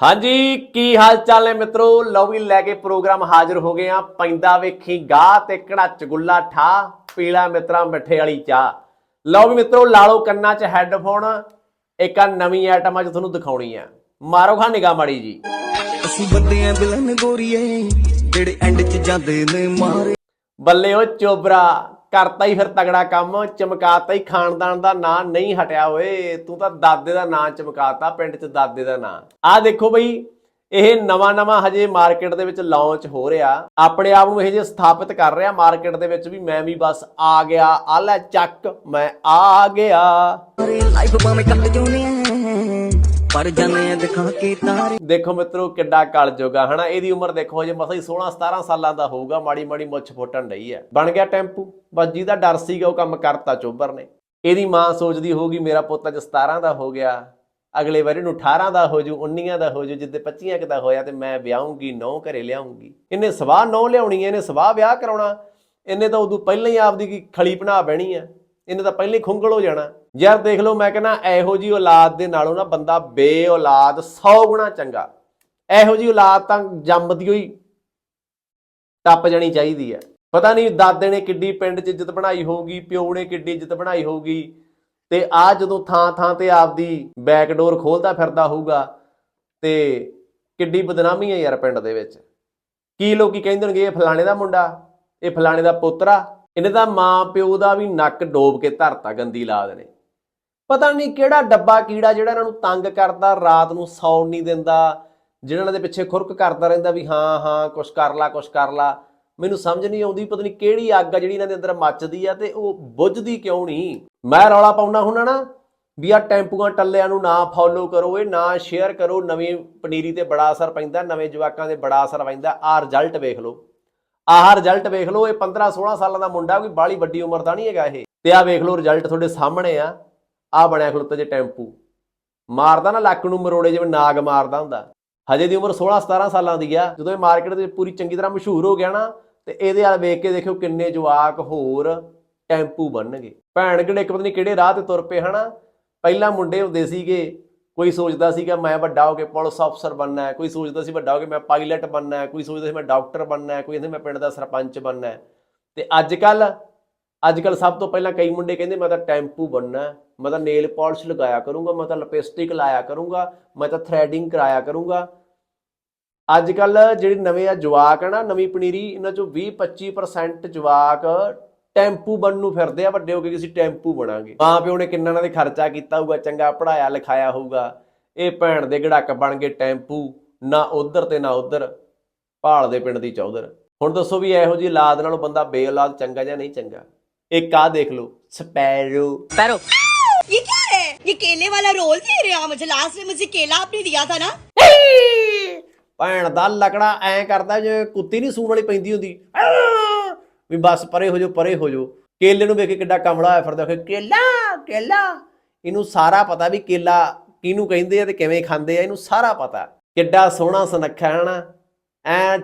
ਹਾਂਜੀ ਕੀ ਹਾਲ ਚਾਲ ਨੇ ਮਿੱਤਰੋ? ਲਓ ਵੀ ਲੈ ਕੇ ਪ੍ਰੋਗਰਾਮ ਹਾਜ਼ਰ ਹੋ ਗਏ ਆ ਪੈਂਦਾ ਵੇਖੀ ਗਾਹ ਤੇ ਕੜਾਚ ਗੁੱਲਾ ਠਾ ਪੀਲਾ ਮਿੱਤਰਾ ਮਿੱਠੇ ਵਾਲੀ ਚਾਹ ਲਓ ਵੀ ਮਿੱਤਰੋ ਲਾ ਲਓ ਕੰਨਾਂ 'ਚ ਹੈੱਡਫੋਨ ਇੱਕ ਆ ਨਵੀਂ ਆਈਟਮ ਅੱਜ ਤੁਹਾਨੂੰ ਦਿਖਾਉਣੀ ਆ। ਮਾਰੋ ਖਾ ਨਿਗਾਹ ਮਾੜੀ ਜੀ। ਅਸੀਂ ਬੰਦੇ ਆਂ ਬਿਲਨ ਗੋਰੀਏ ਜਿਹੜੇ ਐਂਡ ਚ ਜਾਂਦੇ ਨੇ ਮਾਰੇ। ਬੱਲੇ ਉਹ ਚੋਬਰਾ ਕਰਤਾ ਹੀ ਫਿਰ ਤਗੜਾ ਕੰਮ, ਚਮਕਾਤਾ ਹੀ ਖਾਨਦਾਨ ਦਾ ਨਾਂ ਨਹੀਂ ਹਟਿਆ ਓਏ। ਤੂੰ ਤਾਂ ਦਾਦੇ ਦਾ ਨਾਂ ਚਮਕਾਤਾ, ਪਿੰਡ 'ਚ ਦਾਦੇ ਦਾ ਨਾਂ। ਆਹ ਦੇਖੋ ਬਈ, ਇਹ ਨਵਾਂ ਨਵਾਂ ਹਜੇ ਮਾਰਕੀਟ ਦੇ ਵਿੱਚ ਲਾਂਚ ਹੋ ਰਿਹਾ। ਆਪਣੇ ਆਪ ਨੂੰ ਇਹ ਜੇ ਸਥਾਪਿਤ ਕਰ ਰਿਹਾ ਮਾਰਕੀਟ ਦੇ ਵਿੱਚ ਵੀ ਮੈਂ ਵੀ ਬਸ ਆ ਗਿਆ ਆ ਲੈ ਚੱਕ, ਮੈਂ ਆ ਗਿਆ। ਲਾਈਫ ਭਾਵੇਂ ਕੱਟ ਜਾਉਨੇ ਪਰ ਜਾਣੇ ਦਿਖਾ ਕੇ ਤਾਰੇ। ਦੇਖੋ ਮਿੱਤਰੋ, ਕਿੱਡਾ ਕਲ ਜੋਗਾ ਹਨਾ? ਇਹਦੀ ਉਮਰ ਦੇਖੋ ਜੇ ਮਸਾ ਹੀ 16 17 ਸਾਲਾਂ ਦਾ ਹੋਊਗਾ, ਮਾੜੀ ਮਾੜੀ ਮੁੱਛ ਫੁੱਟਣ ਡਈ ਹੈ ਬਣ ਗਿਆ ਟੈਂਪੂ। ਬਸ ਜਿਹਦਾ ਡਰ ਸੀਗਾ, ਉਹ ਕੰਮ ਕਰਤਾ ਚੋਬਰ ਨੇ। ਇਹਦੀ ਮਾਂ ਸੋਚਦੀ ਹੋਊਗੀ, ਮੇਰਾ ਪੁੱਤ ਅੱਜ 17 ਦਾ ਹੋ ਗਿਆ। ਅਗਲੇ ਵਾਰੀ ਨੂੰ 18 ਦਾ ਹੋ ਜੂ 19 ਦਾ ਹੋ ਜੂ, ਜਿੱਦੇ 25 ਕੁ ਦਾ ਹੋਇਆ ਤੇ ਮੈਂ ਵਿਆਹੂੰਗੀ, ਨੌ ਘਰੇ ਲਿਆਉਂਗੀ ਇਹਨੇ ਸਵਾਹ ਨੌ ਲਿਆਉਣੀ ਹੈ ਇਹਨੇ ਸਵਾਹ ਵਿਆਹ ਕਰਾਉਣਾ। ਇਹਨੇ ਤਾਂ ਉਦੋਂ ਪਹਿਲਾਂ ਹੀ ਆਪਦੀ ਖਲੀ ਬਣਾ ਬਹਿਣੀ ਹੈ ਇਹਨੇ ਤਾਂ ਪਹਿਲੇ ਖੁੰਗਲ ਹੋ ਜਾਣਾ। ਯਾਰ ਦੇਖ ਲਓ, ਮੈਂ ਕਹਿੰਦਾ ਇਹੋ ਜੀ ਔਲਾਦ ਦੇ ਨਾਲੋਂ ਨਾ ਬੰਦਾ ਬੇ ਔਲਾਦ 100 ਗੁਣਾ ਚੰਗਾ। ਇਹੋ ਜੀ ਔਲਾਦ ਤਾਂ ਜੰਮਦੀ ਹੋਈ ਟੱਪ ਜਾਣੀ ਚਾਹੀਦੀ ਹੈ। ਪਤਾ ਨਹੀਂ ਦਾਦੇ ਨੇ ਕਿੱਡੀ ਪਿੰਡ 'ਚ ਇੱਜ਼ਤ ਬਣਾਈ ਹੋਊਗੀ, ਪਿਓ ਨੇ ਕਿੱਡੀ ਇੱਜ਼ਤ ਬਣਾਈ ਹੋਊਗੀ, ਤੇ ਆ ਜਦੋਂ ਥਾਂ ਥਾਂ ਤੇ ਆਪਦੀ ਬੈਕਡੋਰ ਖੋਲਦਾ ਫਿਰਦਾ ਹੋਊਗਾ, ਤੇ ਕਿੱਡੀ ਬਦਨਾਮੀ ਹੈ ਯਾਰ ਪਿੰਡ ਦੇ ਵਿੱਚ। ਕੀ ਲੋਕੀ ਕਹਿੰਦੇ ਹੋਣਗੇ, ਇਹ ਫਲਾਣੇ ਦਾ ਮੁੰਡਾ, ਇਹ ਫਲਾਣੇ ਦਾ ਪੁੱਤਰਾ ਇਹਨੇ ਤਾਂ ਮਾਂ ਪਿਓ ਦਾ ਵੀ ਨੱਕ ਡੋਬ ਕੇ ਧਰਤਾ, ਗੰਦੀ ਲਾਦ ਨੇ। ਪਤਾ ਨਹੀਂ ਕਿਹੜਾ ਡੱਬਾ ਕੀੜਾ ਜਿਹੜਾ ਇਹਨਾਂ ਨੂੰ ਤੰਗ ਕਰਦਾ, ਰਾਤ ਨੂੰ ਸੌਣ ਨਹੀਂ ਦਿੰਦਾ ਜਿਹੜਾ ਇਹਨਾਂ ਦੇ ਪਿੱਛੇ ਖੁਰਕ ਕਰਦਾ ਰਹਿੰਦਾ ਵੀ ਹਾਂ ਹਾਂ, ਕੁਛ ਕਰ ਲਾ, ਕੁਛ ਕਰ ਲਾ। ਮੈਨੂੰ ਸਮਝ ਨਹੀਂ ਆਉਂਦੀ, ਪਤਾ ਨਹੀਂ ਕਿਹੜੀ ਅੱਗ ਆ ਜਿਹੜੀ ਇਹਨਾਂ ਦੇ ਅੰਦਰ ਮੱਚਦੀ ਆ ਤੇ ਉਹ ਬੁੱਝਦੀ ਕਿਉਂ ਨਹੀਂ। ਮੈਂ ਰੌਲਾ ਪਾਉਣਾ ਹੁੰਨਾ ਨਾ ਵੀ ਆ ਟੈਂਪੂਆਂ ਟੱਲਿਆਂ ਨੂੰ ਨਾ ਫੋਲੋ ਕਰੋ, ਇਹ ਨਾ ਸ਼ੇਅਰ ਕਰੋ, ਨਵੀਂ ਪਨੀਰੀ ਤੇ ਬੜਾ ਅਸਰ ਪੈਂਦਾ, ਨਵੇਂ ਜਵਾਕਾਂ ਤੇ ਬੜਾ ਅਸਰ ਪੈਂਦਾ ਆ ਰਿਜ਼ਲਟ ਵੇਖ ਲਓ। ਆਹ ਰਿਜ਼ਲਟ ਵੇਖ ਲਓ, ਇਹ 15 16 ਸਾਲਾਂ ਦਾ ਮੁੰਡਾ, ਕੋਈ ਬਾਲੀ ਵੱਡੀ ਉਮਰ ਦਾ ਨਹੀਂ ਹੈਗਾ ਇਹ। ਤੇ ਆਹ ਵੇਖ ਲਓ ਰਿਜ਼ਲਟ ਤੁਹਾਡੇ ਸਾਹਮਣੇ ਆ ਆ ਬਣਿਆ ਖਲੋਤਾ ਜੇ ਟੈਂਪੂ। ਮਾਰਦਾ ਨਾ ਲੱਕ ਨੂੰ ਮਰੋੜੇ ਜਿਵੇਂ ਨਾਗ ਮਾਰਦਾ ਹੁੰਦਾ। ਹਜੇ ਦੀ ਉਮਰ 16 17 ਸਾਲਾਂ ਦੀ ਆ, ਜਦੋਂ ਇਹ ਮਾਰਕੀਟ ਦੇ ਪੂਰੀ ਚੰਗੀ ਤਰ੍ਹਾਂ ਮਸ਼ਹੂਰ ਹੋ ਗਿਆ ਨਾ, ਤੇ ਇਹਦੇ ਵਾਲ ਵੇਖ ਕੇ ਦੇਖਿਓ ਕਿੰਨੇ ਜਵਾਕ ਹੋਰ ਟੈਂਪੂ ਬਣਨਗੇ। ਭੈਣ ਕਿਹੜੇ, ਇੱਕ ਪਤਾ ਨਹੀਂ ਕਿਹੜੇ ਰਾਹ ਤੇ ਤੁਰ ਪਏ ਹਨਾ। ਪਹਿਲਾਂ ਮੁੰਡੇ ਹੁੰਦੇ ਸੀਗੇ ਕੋਈ ਸੋਚਦਾ ਸੀਗਾ ਮੈਂ ਵੱਡਾ ਹੋ ਕੇ ਪੁਲਿਸ ਅਫਸਰ ਬਣਨਾ ਹੈ, ਕੋਈ ਸੋਚਦਾ ਸੀ ਵੱਡਾ ਹੋ ਕੇ ਮੈਂ ਪਾਇਲਟ ਬਣਨਾ ਹੈ, ਕੋਈ ਸੋਚਦਾ ਸੀ ਮੈਂ ਡਾਕਟਰ ਬਣਨਾ ਹੈ, ਕੋਈ ਕਹਿੰਦੇ ਮੈਂ ਪਿੰਡ ਦਾ ਸਰਪੰਚ ਬਣਨਾ ਹੈ। ਤੇ ਅੱਜ ਕੱਲ ਅੱਜ ਕੱਲ ਸਭ ਤੋਂ ਪਹਿਲਾਂ ਕਈ ਮੁੰਡੇ ਕਹਿੰਦੇ ਮੈਂ ਤਾਂ ਟੈਂਪੂ ਬਣਨਾ ਮੈਂ ਤਾਂ ਨੇਲ ਪਾਲਿਸ਼ ਲਗਾਇਆ ਕਰੂੰਗਾ, ਮੈਂ ਤਾਂ ਲਿਪਸਟਿਕ ਲਾਇਆ ਕਰੂੰਗਾ, ਮੈਂ ਤਾਂ ਥ੍ਰੈਡਿੰਗ ਕਰਾਇਆ ਕਰੂੰਗਾ। ਅੱਜ ਕੱਲ ਜਿਹੜੇ ਨਵੇਂ ਆ ਜਵਾਕ ਆ ਨਾ, ਨਵੀਂ ਪਨੀਰੀ, ਇਹਨਾਂ ਚੋਂ 20 25% ਜਵਾਕ ਟੈਂਪੂ ਬਣ ਨੂੰ ਫਿਰਦੇ ਆ ਵੱਡੇ ਹੋ ਕੇ ਕਿ ਅਸੀਂ ਟੈਂਪੂ ਬਣਾਂਗੇ। ਮਾਂ ਪਿਓ ਨੇ ਕਿੰਨਾ ਇਹਨਾਂ ਦੇ ਖਰਚਾ ਕੀਤਾ ਹੋਊਗਾ ਚੰਗਾ ਪੜਾਇਆ ਲਿਖਾਇਆ ਹੋਊਗਾ। ਇਹ ਭੈਣ ਦੇ ਗੜਾਕ ਬਣ ਗਏ ਟੈਂਪੂ ਨਾ ਉਧਰ ਤੇ ਨਾ ਉਧਰ ਭਾਲ ਦੇ ਪਿੰਡ ਦੀ ਚੌਧਰ। ਹੁਣ ਦੱਸੋ ਵੀ ਇਹੋ ਜੀ ਔਲਾਦ ਨਾਲੋਂ ਬੰਦਾ ਬੇਔਲਾਦ ਚੰਗਾ ਜਾਂ ਨਹੀਂ ਚੰਗਾ? ਇੱਕ ਆ ਦੇਖ ਲਓ ਸਪੈਰੋ। ਸਪੈਰੋ। ਇਹ ਕੀ ਹੈ? ਇਹ ਕੇਲੇ ਵਾਲਾ ਰੋਲ ਦੇ ਰਿਹਾ ਮੈਨੂੰ ਲਾਸਟ ਵਿੱਚ ਮੈਨੂੰ ਕੇਲਾ ਆਪਨੇ ਦਿਆ ਥਾ ਨਾ। ਭੈਣ ਦਾ ਲਕੜਾ ਐ ਕਰਦਾ ਜਿਵੇਂ ਕੁੱਤੀ ਨਹੀਂ ਸੂਣ ਵਾਲੀ ਪੈਂਦੀ ਹੁੰਦੀ। ਵੀ ਬਸ ਪਰੇ ਹੋ ਜਾਓ, ਪਰੇ ਹੋ ਜਾਓ। ਕੇਲੇ ਨੂੰ ਵੇਖ ਕੇ ਕਿੱਡਾ ਕਮਲਾ ਹੋਇਆ ਫਿਰਦਾ ਕਿ ਕੇਲਾ ਕੇਲਾ। ਇਹਨੂੰ ਸਾਰਾ ਪਤਾ ਵੀ ਕੇਲਾ ਕਿਹਨੂੰ ਕਹਿੰਦੇ ਆ ਤੇ ਕਿਵੇਂ ਖਾਂਦੇ ਆ, ਇਹਨੂੰ ਸਾਰਾ ਪਤਾ। ਕਿੱਡਾ ਸੋਹਣਾ ਸੁਨੱਖਾ ਹੈ ਨਾ ਐ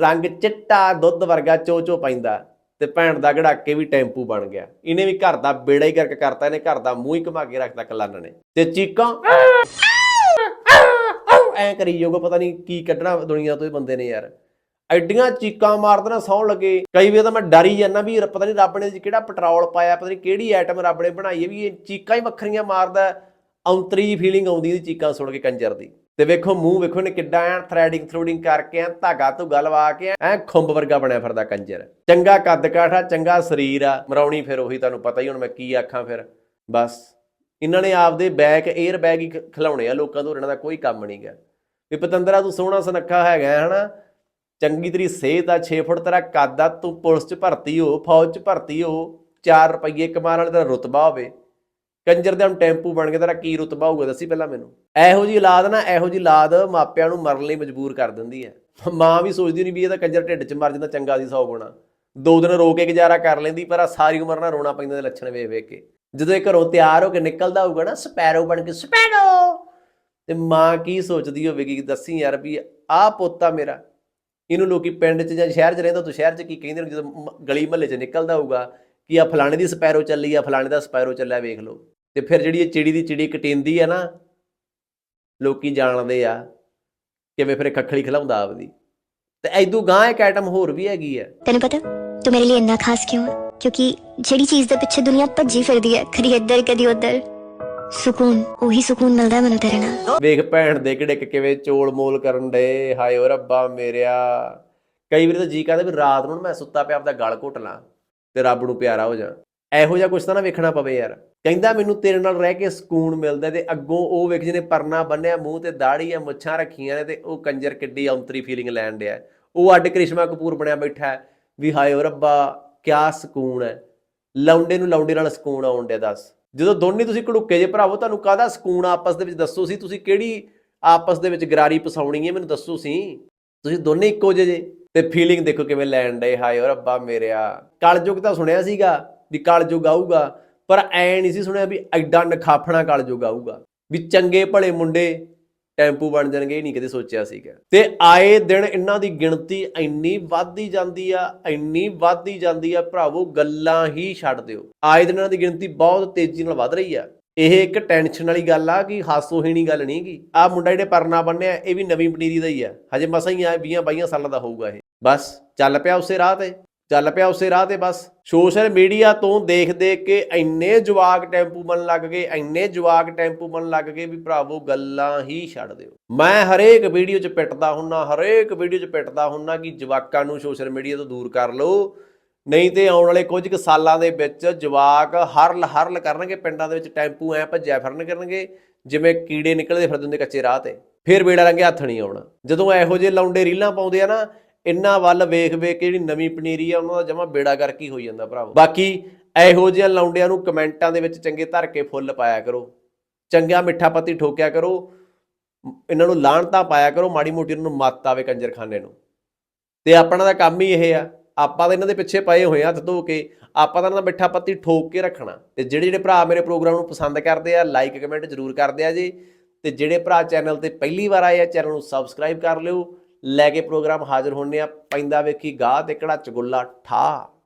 ਰੰਗ ਚਿੱਟਾ, ਦੁੱਧ ਵਰਗਾ ਚੋ ਚੋ ਪੈਂਦਾ। ਤੇ ਭੈਣ ਦਾ ਗੜਾਕੇ ਵੀ ਟੈਂਪੂ ਬਣ ਗਿਆ। ਇਹਨੇ ਵੀ ਘਰ ਦਾ ਬੇੜਾ ਹੀ ਕਰਕੇ ਕਰਤਾ, ਇਹਨੇ ਘਰ ਦਾ ਮੂੰਹ ਹੀ ਘੁਮਾ ਕੇ ਰੱਖਤਾ ਕਲਾਨ ਨੇ। ਤੇ ਚੀਕਾਂ, ਐ ਕਰੀ ਜਾਊਗਾ, ਪਤਾ ਨਹੀਂ ਕੀ ਕੱਢਣਾ ਦੁਨੀਆ ਤੋਂ ਇਹ ਬੰਦੇ ਨੇ ਯਾਰ। ਐਡੀਆਂ ਚੀਕਾਂ ਮਾਰਦਣਾ ਸੌਣ ਲੱਗੇ। ਕਈ ਵਾਰ ਤਾਂ ਮੈਂ ਡਰ ਹੀ ਜਾਂਦਾ ਵੀ ਪਤਾ ਨਹੀਂ ਰੱਬ ਨੇ ਕਿਹੜਾ ਪੈਟਰੋਲ ਪਾਇਆ, ਪਤਾ ਨਹੀਂ ਕਿਹੜੀ ਆਈਟਮ ਰੱਬ ਨੇ ਬਣਾਈ ਹੈ ਵੀ ਇਹ ਚੀਕਾਂ ਹੀ ਵੱਖਰੀਆਂ ਮਾਰਦਾ। ਔਂਤਰੀ ਫੀਲਿੰਗ ਆਉਂਦੀ ਇਹਦੀ ਚੀਕਾਂ ਸੁਣ ਕੇ ਕੰਜਰ ਦੀ। ਤੇ ਵੇਖੋ ਮੂੰਹ ਵੇਖੋ ਨੇ ਕਿੱਡਾ ਐ ਥ੍ਰੈਡਿੰਗ ਥਰੂਡਿੰਗ ਕਰਕੇ ਐ ਧਾਗਾ ਧੁਗਾ ਲਵਾ ਕੇ ਐ ਖੁੰਬ ਵਰਗਾ ਬਣਿਆ ਫਿਰਦਾ ਕੰਜਰ। ਚੰਗਾ ਕੱਦ ਕਾਠਾ ਚੰਗਾ ਸਰੀਰ ਆ, ਮਰਾਉਣੀ ਫਿਰ ਉਹੀ ਤੁਹਾਨੂੰ ਪਤਾ ਹੀ ਹੁਣ ਮੈਂ ਕੀ ਆਖਾਂ ਫਿਰ। ਬਸ। ਇਹਨਾਂ ਨੇ ਆਪਦੇ ਬੈਗ 에ਅਰ ਬੈਗ ਹੀ ਖਿਲਾਉਣੇ ਆ, ਲੋਕਾਂ ਤੋਂ ਇਹਨਾਂ ਦਾ ਕੋਈ ਕੰਮ ਨਹੀਂਗਾ ਵੀ ਪਤੰਦਰਾ ਤੂੰ ਸੋਹਣਾ ਸੁਨੱਖਾ ਹੈਗਾ, ਹਨਾ? ਚੰਗੀ ਤੇਰੀ ਸਿਹਤ ਆ 6 ਫੁੱਟ ਤੇਰਾ ਕੱਦ ਆ, ਤੂੰ ਪੁਲਿਸ 'ਚ ਭਰਤੀ ਹੋ, ਫੌਜ 'ਚ ਭਰਤੀ ਹੋ 4 ਰੁਪਏ ਕਮਾਉਣ ਵਾਲੇ ਦਾ ਰੁਤਬਾ ਹੋਵੇ। ਕੰਜਰ ਦੇ ਹੁਣ ਟੈਂਪੂ ਬਣ ਕੇ ਤੇਰਾ ਕੀ ਰੁਤਬਾ ਹੋਊਗਾ, ਦੱਸੀ ਪਹਿਲਾਂ ਮੈਨੂੰ। ਇਹੋ ਜੀ ਔਲਾਦ ਨਾ, ਇਹੋ ਜੀ ਔਲਾਦ ਮਾਪਿਆਂ ਨੂੰ ਮਰਨ ਲਈ ਮਜਬੂਰ ਕਰ ਦਿੰਦੀ ਹੈ। ਮਾਂ ਵੀ ਸੋਚਦੀ ਨਹੀਂ ਵੀ ਇਹਦਾ ਕੰਜਰ ਢਿੱਡ 'ਚ ਮਰ ਜਾਂਦਾ, ਚੰਗਾ ਸੀ 100 ਗੁਣਾ। ਦੋ ਦਿਨ ਰੋ ਕੇ ਗੁਜ਼ਾਰਾ ਕਰ ਲੈਂਦੀ, ਪਰ ਆ ਸਾਰੀ ਉਮਰ ਨਾਲ ਰੋਣਾ ਪੈਂਦਾ ਦੇ ਲੱਛਣ ਵੇਖ ਵੇਖ ਕੇ। ਜਦੋਂ ਇਹ ਘਰੋਂ ਤਿਆਰ ਹੋ ਕੇ ਨਿਕਲਦਾ ਹੋਊਗਾ ਨਾ, ਸਪੈਰੋ ਬਣ ਕੇ, ਸਪੈਰੋ! ਤੇ ਮਾਂ ਕੀ ਸੋਚਦੀ ਹੋਵੇਗੀ, ਦੱਸੀ ਯਾਰ ਵੀ ਆਹ ਪੋਤਾ ਮੇਰਾ। ਇਹਨੂੰ ਲੋਕੀ ਪਿੰਡ 'ਚ ਜਾਂ ਸ਼ਹਿਰ 'ਚ ਰਹਿੰਦਾ, ਤੂੰ ਸ਼ਹਿਰ 'ਚ ਕੀ ਕਹਿੰਦੇ ਨੇ? ਜਦੋਂ ਗਲੀ ਮਹੱਲੇ 'ਚ ਨਿਕਲਦਾ ਹੋਊਗਾ ਕਿ ਆ ਫਲਾਣੇ ਦੀ ਸਪੈਰੋ ਚੱਲੀ ਆ, ਫਲਾਣੇ ਦਾ ਸਪੈਰੋ ਚੱਲਿਆ, ਵੇਖ ਲਓ। ਤੇ ਫਿਰ ਜਿਹੜੀ ਇਹ ਚਿੜੀ ਦੀ ਚਿੜੀ ਕਟਿੰਦੀ ਆ ਨਾ, ਲੋਕੀ ਜਾਣਦੇ ਆ, ਕਿਵੇਂ ਫਿਰ ਇਹ ਖੱਖੜੀ ਖਿਲਾਉਂਦਾ ਆਪਦੀ। ਤੇ ਐਦੂ ਗਾਂ ਇੱਕ ਆਈਟਮ ਹੋਰ ਵੀ ਹੈਗੀ ਆ। ਤੈਨੂੰ ਪਤਾ, ਤੂੰ ਮੇਰੇ ਲਈ ਇੰਨਾ ਖਾਸ ਕਿਉਂ ਹੈ ਕਿਉਂਕਿ ਜਿਹੜੀ ਚੀਜ਼ ਦੇ ਪਿੱਛੇ ਦੁਨੀਆ ਭੱਜੀ ਫਿਰਦੀ ਹੈ ਕਦੀ ਇੱਧਰ ਕਦੀ ਉੱਧਰ। ਸਕੂਨ, ਉਹੀ ਸਕੂਨ ਮਿਲਦਾ ਮੈਨੂੰ ਤੇਰੇ ਨਾਲ। ਵੇਖ ਭੈਣ ਦੇ ਕਿੜਕ ਕਿਵੇਂ ਚੋਲ ਮੋਲ ਕਰਨ ਡੇ ਹਾਏ ਓ ਰੱਬਾ ਮੇਰਿਆ। ਕਈ ਵਾਰੀ ਤਾਂ ਜੀ ਕਰਦਾ ਵੀ ਰਾਤ ਨੂੰ ਮੈਂ ਸੁੱਤਾ ਪਿਆ ਆਪਦਾ ਗਲ ਘੁੱਟ ਲਾਂ ਤੇ ਰੱਬ ਨੂੰ ਪਿਆਰਾ ਹੋ ਜਾ ਇਹੋ ਜਿਹਾ ਕੁਛ ਤਾਂ ਨਾ ਵੇਖਣਾ ਪਵੇ ਯਾਰ। ਕਹਿੰਦਾ ਮੈਨੂੰ ਤੇਰੇ ਨਾਲ ਰਹਿ ਕੇ ਸਕੂਨ ਮਿਲਦਾ ਤੇ ਅੱਗੋਂ ਉਹ ਵੇਖ ਜਿਹਨੇ ਪਰਨਾ ਬੰਨਿਆ, ਮੂੰਹ ਤੇ ਦਾੜੀ ਆ ਮੁੱਛਾਂ ਰੱਖੀਆਂ ਨੇ ਤੇ ਉਹ ਕੰਜਰ ਕਿੱਡੀ ਔਂਤਰੀ ਫੀਲਿੰਗ ਲੈਣ ਡਿਆ ਉਹ ਅੱਡ ਕ੍ਰਿਸ਼ਮਾ ਕਪੂਰ ਬਣਿਆ ਬੈਠਾ ਵੀ ਹਾਏ ਓ ਰੱਬਾ, ਕਿਆ ਸਕੂਨ ਹੈ। ਲੌਂਡੇ ਨੂੰ ਲੌਂਡੇ ਨਾਲ ਸਕੂਨ ਆਉਣ ਡਿਆ ਦੱਸ। ਜਦੋਂ ਦੋਨੇ ਤੁਸੀਂ ਘੜੁੱਕੇ ਜੇ ਭਰਾਵੋ, ਤੁਹਾਨੂੰ ਕਾਹਦਾ ਸਕੂਨ ਆਪਸ ਦੇ ਵਿੱਚ ਦੱਸੋ ਸੀ? ਤੁਸੀਂ ਕਿਹੜੀ ਆਪਸ ਦੇ ਵਿੱਚ ਗਰਾਰੀ ਪਸਾਉਣੀ ਹੈ? ਮੈਨੂੰ ਦੱਸੋ ਸੀ। ਤੁਸੀਂ ਦੋਨੇ ਇੱਕੋ ਜਿਹੇ ਜੇ। ਤੇ ਫੀਲਿੰਗ ਦੇਖੋ ਕਿਵੇਂ ਲੈਣ ਡਏ। ਹਾਏ ਓ ਰੱਬਾ ਮੇਰਿਆ। ਕਲਯੁਗ ਤਾਂ ਸੁਣਿਆ ਸੀਗਾ ਵੀ ਕਲਯੁਗ ਆਊਗਾ, ਪਰ ਐ ਨਹੀਂ ਸੀ ਸੁਣਿਆ ਵੀ ਐਡਾ ਨਖਾਫਣਾ ਕਲਯੁਗ ਆਊਗਾ। ਵੀ ਚੰਗੇ ਭਲੇ ਮੁੰਡੇ ਟੈਂਪੂ ਬਣ ਜਾਣਗੇ, ਇਹ ਨਹੀਂ ਕਦੇ ਸੋਚਿਆ ਸੀਗਾ। ਤੇ ਆਏ ਦਿਨ ਇਹਨਾਂ ਦੀ ਗਿਣਤੀ ਇੰਨੀ ਵੱਧਦੀ ਜਾਂਦੀ ਆ, ਇੰਨੀ ਵੱਧਦੀ ਜਾਂਦੀ ਆ, ਭਰਾਵੋ, ਗੱਲਾਂ ਹੀ ਛੱਡ ਦਿਓ। ਆਏ ਦਿਨ ਇਹਨਾਂ ਦੀ ਗਿਣਤੀ ਬਹੁਤ ਤੇਜ਼ੀ ਨਾਲ ਵੱਧ ਰਹੀ ਆ। ਇਹ ਇੱਕ ਟੈਨਸ਼ਨ ਵਾਲੀ ਗੱਲ ਆ ਕਿ ਹਾਸੋਹੀਣੀ ਗੱਲ ਨਹੀਂ ਗੀ। ਆ ਮੁੰਡਾ ਜਿਹੜੇ ਪਰਨਾ ਬੰਨਿਆ, ਇਹ ਵੀ ਨਵੀਂ ਪਨੀਰੀ ਦਾ ਹੀ ਆ। ਹਜੇ ਮਸਾਂ ਹੀ ਆ 20 22 ਸਾਲਾਂ ਦਾ ਹੋਊਗਾ ਇਹ। ਬਸ, ਚੱਲ ਪਿਆ ਉਸੇ ਰਾਹ ਤੇ। ਚੱਲ ਪਿਆ ਉਸੇ ਰਾਹ ਤੇ ਬਸ। ਸੋਸ਼ਲ ਮੀਡੀਆ ਤੋਂ ਦੇਖ ਦੇਖ ਕੇ ਇੰਨੇ ਜਵਾਕ ਟੈਂਪੂ ਬਣ ਲੱਗ ਗਏ, ਇੰਨੇ ਜਵਾਕ ਟੈਂਪੂ ਬਣ ਲੱਗ ਗਏ ਵੀ ਭਰਾਵੋ ਗੱਲਾਂ ਹੀ ਛੱਡ ਦਿਓ। ਮੈਂ ਹਰੇਕ ਵੀਡੀਓ 'ਚ ਪਿੱਟਦਾ ਹੁੰਨਾ, ਹਰੇਕ ਵੀਡੀਓ 'ਚ ਪਿੱਟਦਾ ਹੁੰਨਾ ਕਿ ਜਵਾਕਾਂ ਨੂੰ ਸੋਸ਼ਲ ਮੀਡੀਆ ਤੋਂ ਦੂਰ ਕਰ ਲਓ। ਨਹੀਂ ਤੇ ਆਉਣ ਵਾਲੇ ਕੁਝ ਕੁ ਸਾਲਾਂ ਦੇ ਵਿੱਚ ਜਵਾਕ ਹਰਲ ਹਰਲ ਕਰਨਗੇ, ਪਿੰਡਾਂ ਦੇ ਵਿੱਚ ਟੈਂਪੂ ਐ ਭੱਜਿਆ ਫਿਰਨ ਕਰਨਗੇ ਜਿਵੇਂ ਕੀੜੇ ਨਿਕਲਦੇ ਫਿਰਦੇ ਹੁੰਦੇ ਕੱਚੇ ਰਾਹ ਤੇ। ਫਿਰ ਬੇੜਾ ਰੰਗੇ ਹੱਥ ਨਹੀਂ ਆਉਣਾ। ਜਦੋਂ ਇਹੋ ਜਿਹੇ ਲੌਂਡੇ ਰੀਲਾਂ ਪਾਉਂਦੇ ਆ ਨਾ ਇੰਨਾ ਵੱਲ ਵੇਖ ਵੇਖ ਕੇ ਜਿਹੜੀ ਨਵੀਂ ਪਨੀਰੀ ਆ, ਉਹਨਾਂ ਦਾ ਜਮਾ ਬੇੜਾ ਕਰਕੇ ਹੋਈ ਜਾਂਦਾ ਭਰਾਵੋ। ਬਾਕੀ ਇਹੋ ਜਿਹੇ ਲੌਂਡਿਆਂ ਨੂੰ ਕਮੈਂਟਾਂ ਦੇ ਵਿੱਚ ਚੰਗੇ ਧਰ ਕੇ ਫੁੱਲ ਪਾਇਆ ਕਰੋ। ਚੰਗਾ ਮਿੱਠਾ ਪੱਤੀ ਠੋਕਿਆ ਕਰੋ। ਇਹਨਾਂ ਨੂੰ ਲਾਹਣਤਾ ਪਾਇਆ ਕਰੋ, ਮਾੜੀ ਮੋਟੀ ਇਹਨਾਂ ਨੂੰ ਮੱਤ ਆਵੇ ਕੰਜਰਖਾਨੇ ਨੂੰ। ਤੇ ਆਪਣਾ ਦਾ ਕੰਮ ਹੀ ਇਹ ਆ, ਆਪਾਂ ਤਾਂ ਇਹਨਾਂ ਦੇ ਪਿੱਛੇ ਪਏ ਹੋਏ ਆ ਹੱਥ ਧੋ ਕੇ, ਆਪਾਂ ਤਾਂ ਇਹਨਾਂ ਦਾ ਮਿੱਠਾ ਪੱਤੀ ਠੋਕ ਕੇ ਰੱਖਣਾ। ਤੇ ਜਿਹੜੇ ਜਿਹੜੇ ਭਰਾ ਮੇਰੇ ਪ੍ਰੋਗਰਾਮ ਨੂੰ ਪਸੰਦ ਕਰਦੇ ਆ ਲਾਈਕ ਕਮੈਂਟ ਜ਼ਰੂਰ ਕਰਦੇ ਆ ਜੀ। ਤੇ ਜਿਹੜੇ ਭਰਾ ਚੈਨਲ ਤੇ ਪਹਿਲੀ ਵਾਰ ਆਏ ਆ, ਚੈਨਲ ਨੂੰ ਸਬਸਕ੍ਰਾਈਬ ਕਰ ਲਿਓ। ਲੈ ਕੇ ਪ੍ਰੋਗਰਾਮ ਹਾਜ਼ਰ ਹੋਣੇ ਆ। ਪੈਂਦਾ ਵੇਖੀ ਗਾਹ ਤੇ ਕਿਹੜਾ ਚਗੁੱਲਾ ਠਾ